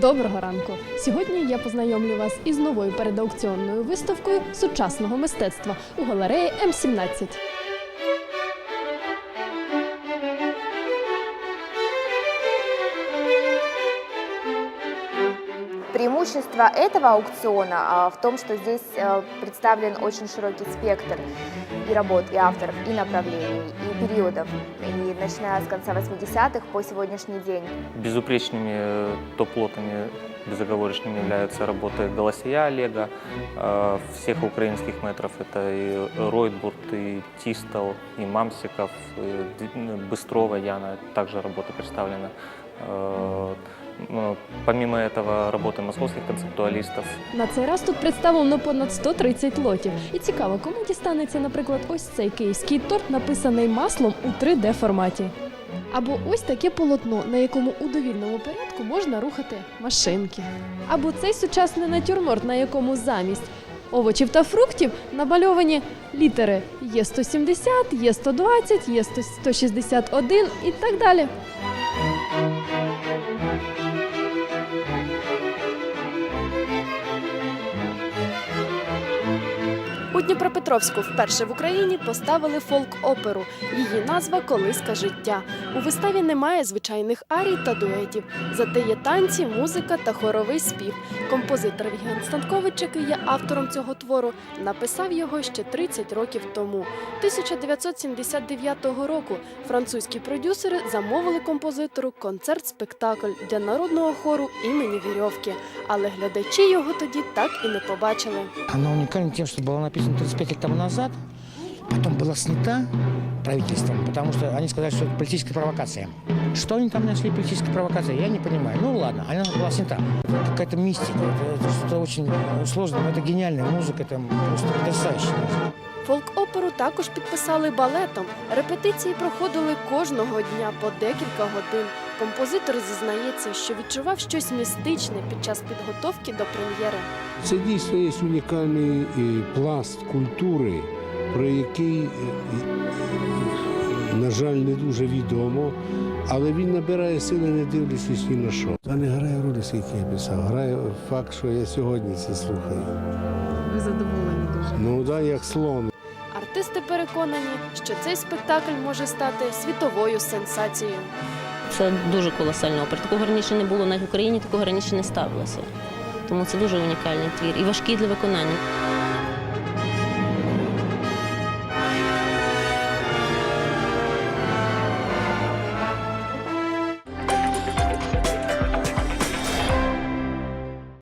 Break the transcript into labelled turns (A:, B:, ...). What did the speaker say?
A: Доброго ранку! Сьогодні я познайомлю вас із новою передаукціонною виставкою сучасного мистецтва у галереї М17.
B: Преимущество этого аукциона а, в том, что здесь э, представлен очень широкий спектр и работ, и авторов, и направлений, и периодов, и начиная с конца 80-х по сегодняшний день.
C: Безупречными э, топ-лотами безоговорочными являются работы Голосия Олега, э, всех украинских метров. Это и Ройтбурт, и Тистал, и Мамсиков, и Быстрова Яна. Также работы представлены. Э, ну, Помимо этого, работы московских концептуалистов.
A: На цей раз тут представлено понад 130 лотів. І цікаво, кому дістанеться, наприклад, ось цей київський торт, написаний маслом у 3D форматі. Або ось таке полотно, на якому у довільному порядку можна рухати машинки. Або цей сучасний натюрморт, на якому замість овочів та фруктів намальовані літери Є 170, Є 120, Є 161 і так далі. У Дніпропетровську вперше в Україні поставили фолк-оперу. Її назва Колиска життя. У виставі немає звичайних арій та дуетів. Зате є танці, музика та хоровий спів. Композитор Євген Станкович, який є автором цього твору, написав його ще 30 років тому. 1979 року французькі продюсери замовили композитору концерт-спектакль для народного хору імені Вірьовки. Але глядачі його тоді так і не побачили.
D: Она уникальна тем, что была написана 35 лет тому назад, потом была снята правительством, потому что они сказали, что это политическая провокация. Что они там нашли политической провокацией, я не понимаю. Ну ладно, она была снята. Это какая-то мистика, это, это что-то очень э, сложное, но это гениальная музыка, это просто потрясающая музыка.
A: Фолк-оперу також підписали балетом. Репетиції проходили кожного дня по декілька годин. Композитор зізнається, що відчував щось містичне під час підготовки до прем'єри.
E: Це дійсно є унікальний е, пласт культури, про який, е, на жаль, не дуже відомо, але він набирає сили, не дивлячись ні на що. Та не грає ролі, скільки я писав. Грає факт, що я сьогодні це слухаю.
F: Ви задоволені дуже.
E: Ну так, як слон.
A: Артисти переконані, що цей спектакль може стати світовою сенсацією.
G: Це дуже колосальна опера. Такого раніше не було навіть в Україні, такого раніше не ставилося. Тому це дуже унікальний твір і важкий для виконання.